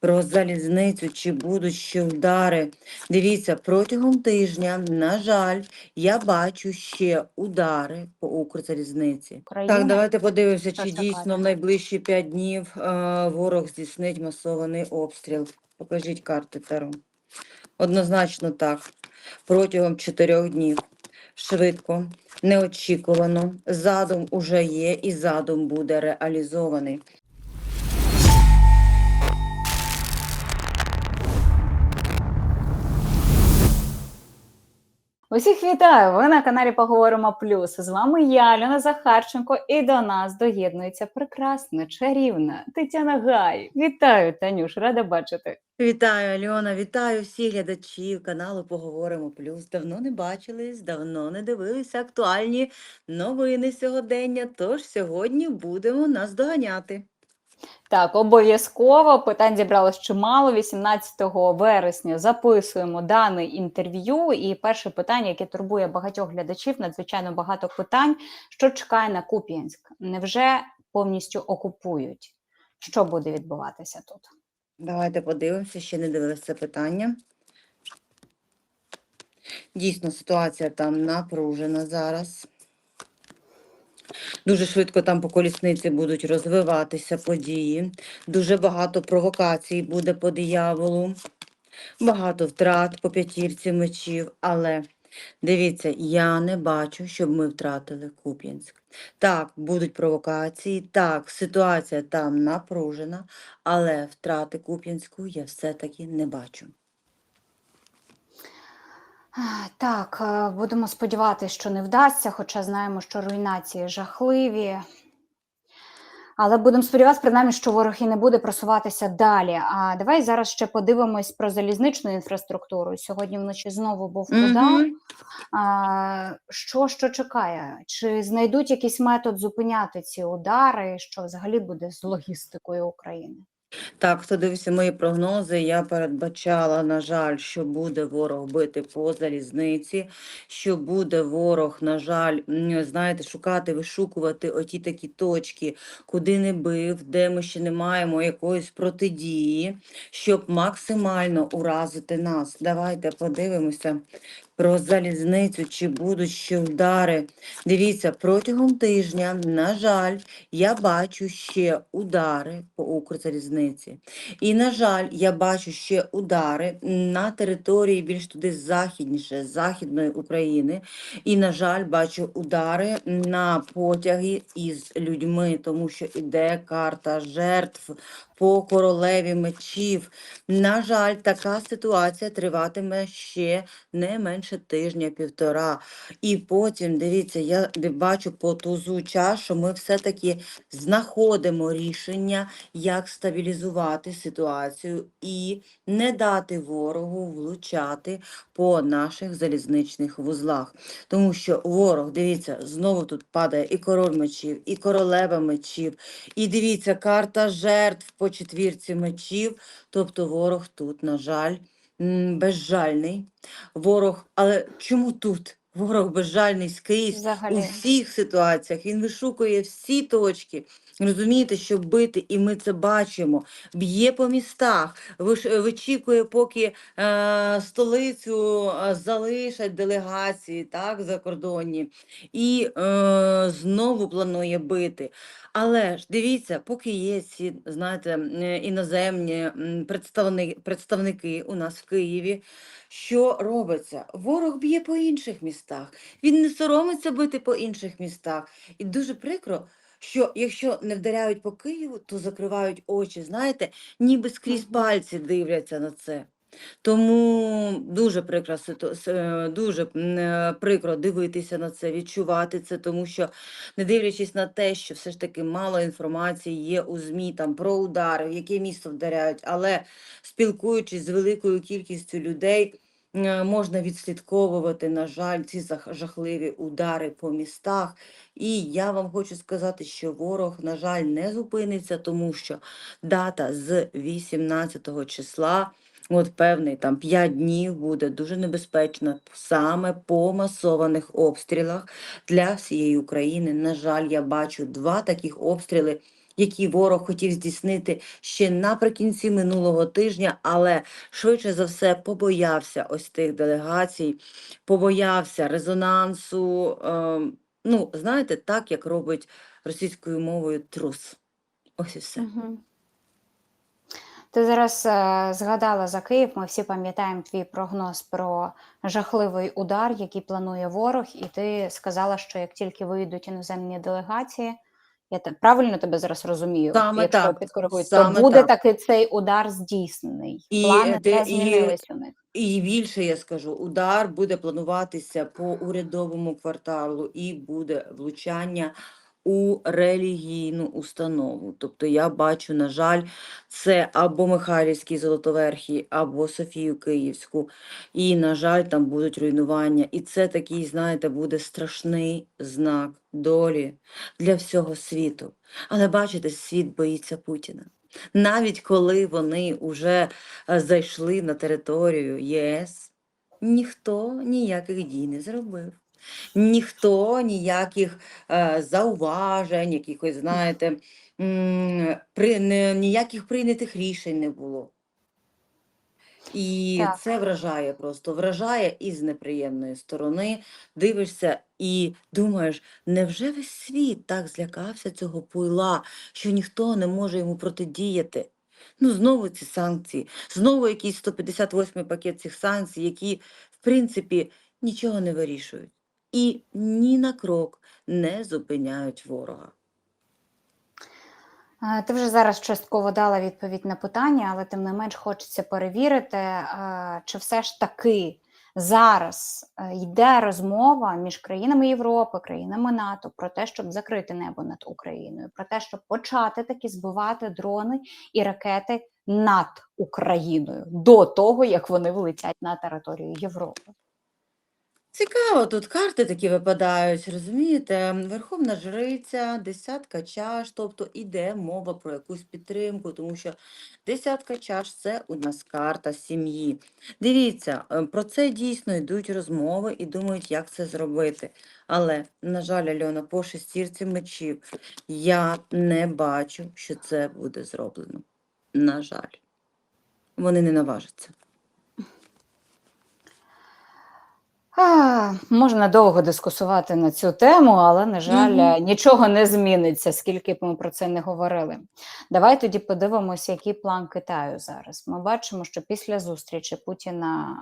про залізницю, чи будуть ще удари. Дивіться, протягом тижня, на жаль, я бачу ще удари по Укрзалізниці. України? Так, давайте подивимося, чи чекати? дійсно в найближчі п'ять днів е, ворог здійснить масований обстріл. Покажіть карти Таро. Однозначно так. Протягом чотирьох днів. Швидко, неочікувано. Задум уже є, і задум буде реалізований. Усіх вітаю! Ви на каналі Поговоримо Плюс. З вами я, Альона Захарченко, і до нас доєднується прекрасна, чарівна Тетяна Гай. Вітаю, Танюш, рада бачити. Вітаю, Альона, вітаю всіх глядачів каналу Поговоримо Плюс. Давно не бачились, давно не дивилися актуальні новини сьогодення. Тож сьогодні будемо нас доганяти. Так, обов'язково питань зібралось чимало. 18 вересня записуємо дане інтерв'ю. І перше питання, яке турбує багатьох глядачів, надзвичайно багато питань. Що чекає на Куп'янськ? Невже повністю окупують? Що буде відбуватися тут? Давайте подивимося, ще не дивилися питання. Дійсно, ситуація там напружена зараз. Дуже швидко там по колісниці будуть розвиватися події. Дуже багато провокацій буде по дияволу, багато втрат по п'ятірці мечів. Але дивіться, я не бачу, щоб ми втратили Куп'янськ. Так, будуть провокації, так, ситуація там напружена, але втрати Куп'янську я все-таки не бачу. Так, е, будемо сподіватися, що не вдасться, хоча знаємо, що руйнації жахливі. Але будемо сподіватися, принаймні, що ворог і не буде просуватися далі. А давай зараз ще подивимось про залізничну інфраструктуру. Сьогодні вночі знову був удар. Мгм. А, що, що чекає? Чи знайдуть якийсь метод зупиняти ці удари? Що взагалі буде з логістикою України? Так, хто дивився мої прогнози, я передбачала, на жаль, що буде ворог бити по залізниці, що буде ворог, на жаль, знаєте, шукати, вишукувати оті такі точки, куди не бив, де ми ще не маємо якоїсь протидії, щоб максимально уразити нас. Давайте подивимося про залізницю, чи будуть ще удари. Дивіться, протягом тижня, на жаль, я бачу ще удари по Укрзалізниці. І, на жаль, я бачу ще удари на території більш туди західніше, Західної України. І, на жаль, бачу удари на потяги із людьми, тому що іде карта жертв по королеві мечів. На жаль, така ситуація триватиме ще не менше тижня-півтора. І потім, дивіться, я бачу по тузу час, що ми все-таки знаходимо рішення, як стабілізувати ситуацію і не дати ворогу влучати по наших залізничних вузлах. Тому що ворог, дивіться, знову тут падає і король мечів, і королева мечів, і дивіться, карта жертв по четвірці мечів. Тобто ворог тут, на жаль, безжальний. Ворог, але чому тут? Ворог безжальний скрізь у всіх ситуаціях. Він вишукує всі точки. Розумієте, що бити, і ми це бачимо. Б'є по містах, вичікує, поки е, столицю е, залишать делегації, так, закордонні, і е, знову планує бити. Але ж дивіться, поки є ці, знаєте, е, іноземні м, представни, представники у нас в Києві, що робиться? Ворог б'є по інших містах. Він не соромиться бити по інших містах. І дуже прикро, що якщо не вдаряють по Києву, то закривають очі, знаєте, ніби скрізь пальці дивляться на це. Тому дуже прикро, е, дуже е, прикро дивитися на це, відчувати це, тому що не дивлячись на те, що все ж таки мало інформації є у ЗМІ там про удари, в яке місто вдаряють, але спілкуючись з великою кількістю людей, можна відслідковувати, на жаль, ці жахливі удари по містах. І я вам хочу сказати, що ворог, на жаль, не зупиниться, тому що дата з 18 числа. От певний там 5 днів буде дуже небезпечно саме по масованих обстрілах для всієї України. На жаль, я бачу два таких обстріли які ворог хотів здійснити ще наприкінці минулого тижня, але швидше за все побоявся ось тих делегацій, побоявся резонансу. е, ну, знаєте, так як робить російською мовою трус. Ось і все. Мгм. Ти зараз е, згадала за Київ. Ми всі пам'ятаємо твій прогноз про жахливий удар, який планує ворог, і ти сказала, що як тільки вийдуть іноземні делегації, я те, правильно тебе зараз розумію, Саме якщо так, підкоригують, саме то буде так. таки цей удар здійснений. І, Плани де- не і- у них. І більше я скажу, удар буде плануватися по урядовому кварталу і буде влучання у релігійну установу. Тобто я бачу, на жаль, це або Михайлівський Золотоверхий, або Софію Київську. І, на жаль, там будуть руйнування. І це такий, знаєте, буде страшний знак долі для всього світу. Але бачите, світ боїться Путіна. Навіть коли вони вже е, зайшли на територію ЄС, ніхто ніяких дій не зробив. Ніхто ніяких е, зауважень, якихось, знаєте, м, при, не, ніяких прийнятих рішень не було. І Так. це вражає просто, вражає із неприємної сторони. Дивишся і думаєш, невже весь світ так злякався цього пуйла, що ніхто не може йому протидіяти? Ну, знову ці санкції, знову якийсь 158 пакет цих санкцій, які, в принципі, нічого не вирішують. І ні на крок не зупиняють ворога. Ти вже зараз частково дала відповідь на питання, але тим не менш хочеться перевірити, чи все ж таки зараз е, йде розмова між країнами Європи, країнами НАТО про те, щоб закрити небо над Україною, про те, щоб почати таки збивати дрони і ракети над Україною до того, як вони влетять на територію Європи. Цікаво, тут карти такі випадають, розумієте? Верховна Жриця, десятка чаш, тобто іде мова про якусь підтримку, тому що десятка чаш це у нас карта сім'ї. Дивіться, е, про це дійсно йдуть розмови і думають, як це зробити. Але, на жаль, Альона, по шестірці мечів я не бачу, що це буде зроблено. На жаль, вони не наважаться. А, можна довго дискусувати на цю тему, але, на жаль, Мгм. е, нічого не зміниться, скільки б ми про це не говорили. Давай тоді подивимося, який план Китаю зараз. Ми бачимо, що після зустрічі Путіна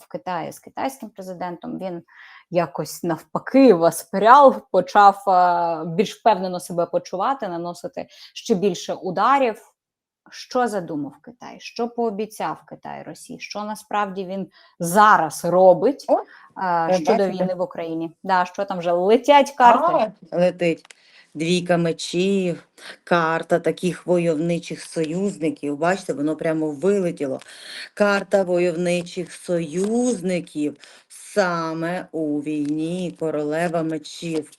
в Китаї з китайським президентом він якось навпаки воспряв, почав більш впевнено себе почувати, наносити ще більше ударів. Що задумав Китай? Що пообіцяв Китай Росії? Що насправді він зараз робить О, а, щодо бачу, війни в Україні? Да, що там вже летять карти? А, летить. Двійка мечів, карта таких войовничих союзників. Бачите, воно прямо вилетіло. Карта войовничих союзників саме у війні королева мечів.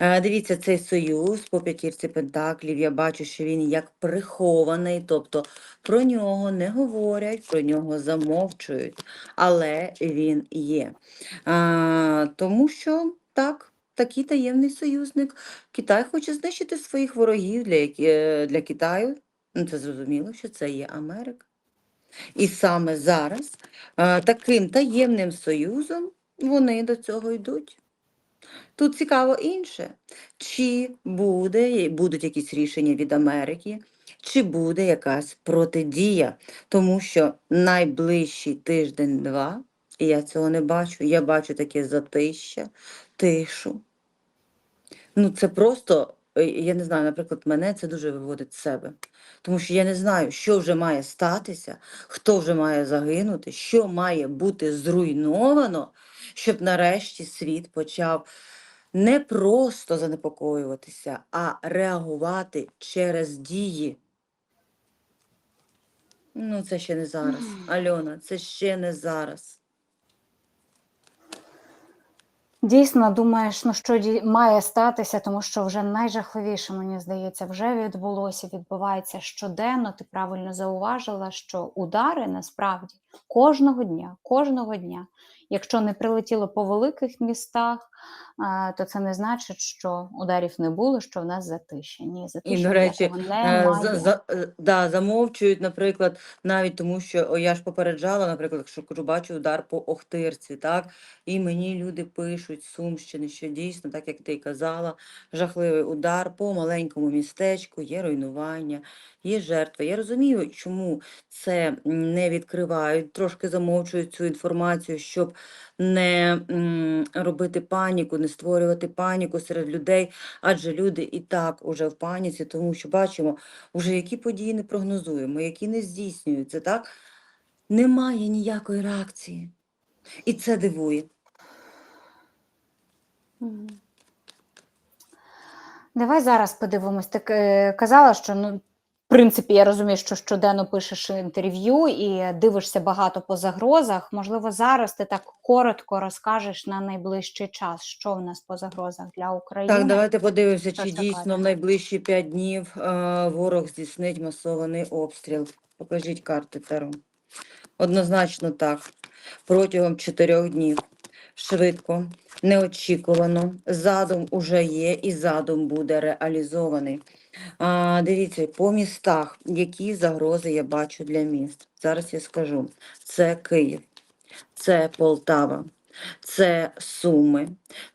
Е, Дивіться, цей союз по п'ятірці пентаклів. Я бачу, що він як прихований, тобто про нього не говорять, про нього замовчують, але він є. А, тому що так, такий таємний союзник. Китай хоче знищити своїх ворогів для, е, для Китаю. Ну, це зрозуміло, що це є Америка. І саме зараз а, таким таємним союзом вони до цього йдуть. Тут цікаво інше, чи буде, будуть якісь рішення від Америки, чи буде якась протидія, тому що найближчий тиждень-два, і я цього не бачу, я бачу таке затища, тишу. Ну, це просто, е, я не знаю, наприклад, мене це дуже виводить з себе. Тому що я не знаю, що вже має статися, хто вже має загинути, що має бути зруйновано, щоб нарешті світ почав не просто занепокоюватися, а реагувати через дії. Ну, це ще не зараз. Альона, це ще не зараз. Дійсно, думаєш, ну що ді- має статися, тому що вже найжахливіше, мені здається, вже відбулося, відбувається щоденно. Ти правильно зауважила, що удари насправді кожного дня, кожного дня Якщо не прилетіло по великих містах, е, то це не значить, що ударів не було, що в нас затишя. Ні, затишя до речі, Е, за, за, е, да, замовчують, наприклад, навіть тому, що я ж попереджала, наприклад, що кажу, бачу удар по Охтирці, так? І мені люди пишуть Сумщини, що дійсно, так як ти казала, жахливий удар по маленькому містечку, є руйнування, є жертви. Я розумію, чому це не відкривають, трошки замовчують цю інформацію, щоб не робити паніку, не створювати паніку серед людей, адже люди і так уже в паніці, тому що бачимо, вже які події не прогнозуємо, які не здійснюються, так? Немає ніякої реакції. І це дивує. Давай зараз подивимось. Ти е, казала, що ну, принципі, я розумію, що щоденно пишеш інтерв'ю і дивишся багато по загрозах. Можливо, зараз ти так коротко розкажеш на найближчий час, що в нас по загрозах для України. Так, давайте подивимося, чи дійсно в найближчі п'ять днів е, ворог здійснить масований обстріл. Покажіть карти Таро. Однозначно так. Протягом чотирьох днів. Швидко, неочікувано. Задум уже є і задум буде реалізований. А, дивіться, по містах, які загрози я бачу для міст. Зараз я скажу. Це Київ, це Полтава, це Суми,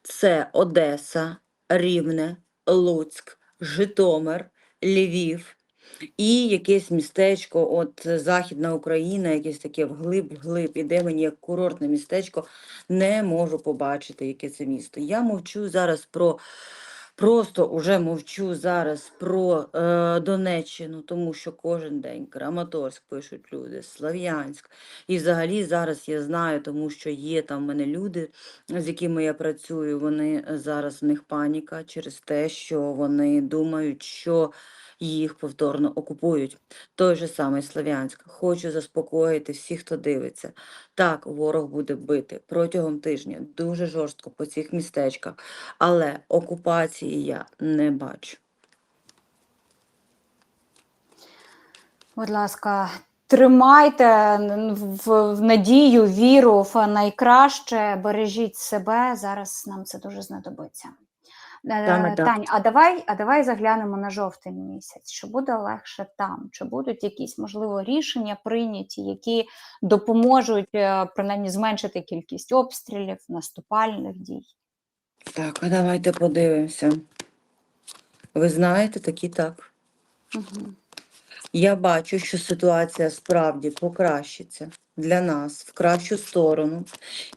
це Одеса, Рівне, Луцьк, Житомир, Львів і якесь містечко, от Західна Україна, якесь таке вглиб-вглиб, іде мені як курортне містечко, не можу побачити, яке це місто. Я мовчу зараз про. Просто уже мовчу зараз про е, Донеччину, тому що кожен день Краматорськ пишуть люди, Слав'янськ. І взагалі зараз я знаю, тому що є там в мене люди, з якими я працюю, вони е, зараз в них паніка через те, що вони думають, що їх повторно окупують. Той же самий Слов'янськ. Хочу заспокоїти всіх, хто дивиться. Так, ворог буде бити протягом тижня дуже жорстко по цих містечках, але окупації я не бачу. Будь ласка, тримайте в, надію, віру в найкраще, бережіть себе. Зараз нам це дуже знадобиться. Е, Саме так. Тань, а давай, а давай заглянемо на жовтень місяць. Чи буде легше там? Чи будуть якісь можливо рішення прийняті, які допоможуть е, принаймні зменшити кількість обстрілів, наступальних дій? Так, а давайте подивимося. Ви знаєте, такі так. Угу. Я бачу, що ситуація справді покращиться для нас в кращу сторону.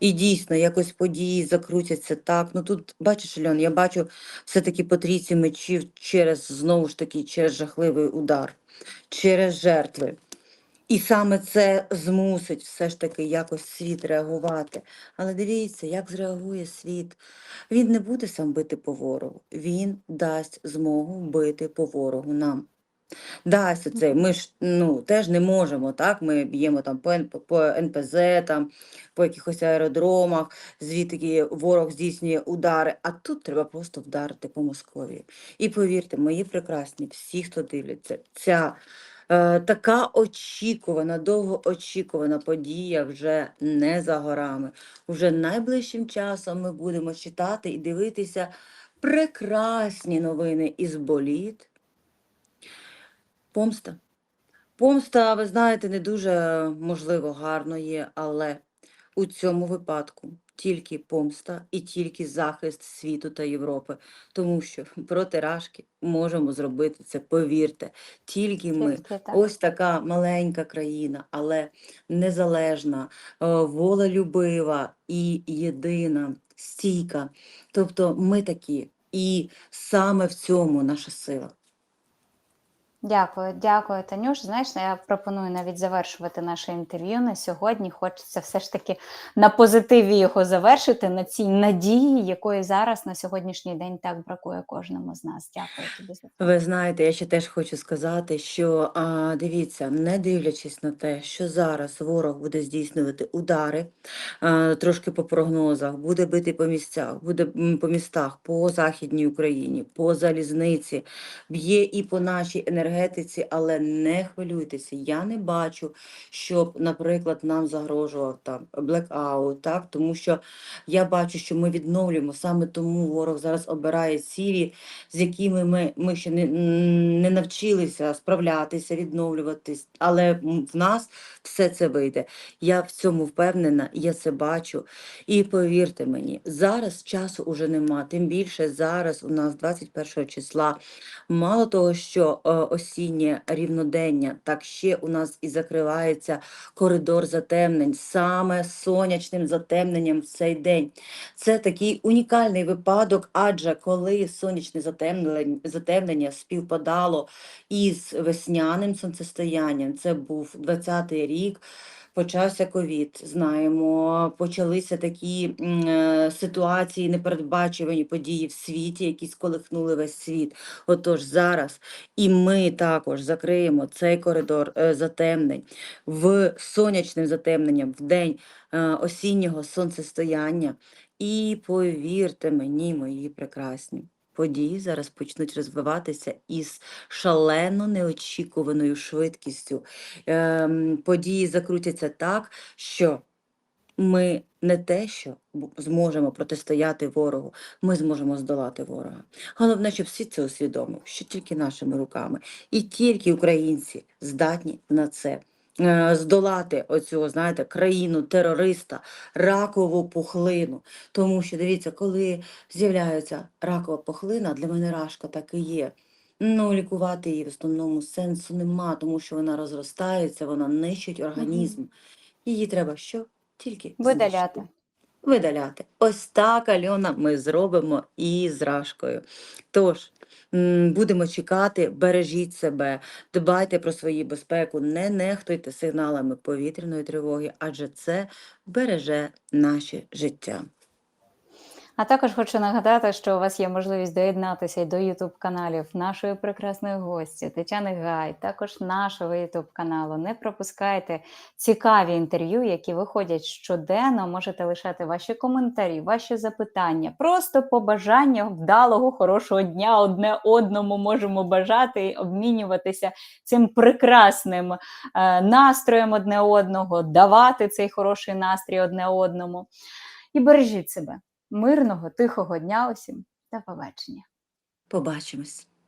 І дійсно якось події закрутяться так. Ну тут, бачиш, Альон, я бачу все-таки по трійці мечів через, знову ж таки, через жахливий удар, через жертви. І саме це змусить все ж таки якось світ реагувати. Але дивіться, як зреагує світ. Він не буде сам бити по ворогу, він дасть змогу бити по ворогу нам. Дасть оце. Ми ж ну, теж не можемо, так? Ми б'ємо там по, по НПЗ, там, по якихось аеродромах, звідки ворог здійснює удари. А тут треба просто вдарити по Московії. І повірте, мої прекрасні, всі, хто дивляться, ця е, така очікувана, довгоочікувана подія вже не за горами. Уже найближчим часом ми будемо читати і дивитися прекрасні новини із боліт. Помста. Помста, ви знаєте, не дуже можливо гарно є, але у цьому випадку тільки помста і тільки захист світу та Європи. Тому що проти Рашки можемо зробити це, повірте, тільки ми. Тільки так. Ось така маленька країна, але незалежна, е, волелюбива і єдина, стійка. Тобто ми такі. І саме в цьому наша сила. Дякую, дякую, Танюш. Знаєш, я пропоную навіть завершувати наше інтерв'ю на сьогодні. Хочеться все ж таки на позитиві його завершити, на цій надії, якої зараз на сьогоднішній день так бракує кожному з нас. Дякую тобі за це. Ви знаєте, я ще теж хочу сказати, що а, дивіться, не дивлячись на те, що зараз ворог буде здійснювати удари, а, трошки по прогнозах, буде бити по місцях, буде по містах, по Західній Україні, по залізниці, б'є і по нашій енергетиці. Енергетиці, але не хвилюйтеся. Я не бачу, щоб, наприклад, нам загрожував там блекаут, так? Тому що я бачу, що ми відновлюємо саме тому ворог зараз обирає цілі, з якими ми, ми ще не, не навчилися справлятися, відновлюватись, але в нас все це вийде. Я в цьому впевнена, я це бачу. І повірте мені, зараз часу уже нема. Тим більше зараз у нас 21 числа. Мало того, що е, осіннє рівнодення, так ще у нас і закривається коридор затемнень, саме сонячним затемненням в цей день. Це такий унікальний випадок, адже коли сонячне затемнення, затемнення співпадало із весняним сонцестоянням, це був 20-й рік. Почався ковід, знаємо, почалися такі е, ситуації, непередбачувані події в світі, які сколихнули весь світ. Отож, зараз і ми також закриємо цей коридор е, затемнень в сонячним затемненням в день е, осіннього сонцестояння. І повірте мені, мої прекрасні. Події зараз почнуть розвиватися із шалено неочікуваною швидкістю. Ем, події закрутяться так, що ми не те, що зможемо протистояти ворогу, ми зможемо здолати ворога. Головне, щоб всі це усвідомили, що тільки нашими руками і тільки українці здатні на це. Е, Здолати оцю, знаєте, країну терориста, ракову пухлину. Тому що дивіться, коли з'являється ракова пухлина, для мене рашка так і є. Ну, лікувати її в основному сенсу нема, тому що вона розростається, вона нищить організм. Її треба що? Тільки Видаляти. Видаляти. Ось так, Альона, ми зробимо і з Рашкою. Тож, будемо чекати, бережіть себе, дбайте про свою безпеку, не нехтуйте сигналами повітряної тривоги, адже це береже наше життя. А також хочу нагадати, що у вас є можливість доєднатися до Ютуб каналів нашої прекрасної гості Тетяни Гай, також нашого Ютуб каналу. Не пропускайте цікаві інтерв'ю, які виходять щоденно. Можете лишати ваші коментарі, ваші запитання, просто побажання вдалого, хорошого дня одне одному можемо бажати і обмінюватися цим прекрасним е, настроєм одне одного, давати цей хороший настрій одне одному. І бережіть себе. Мирного, тихого дня усім. До побачення. Побачимось.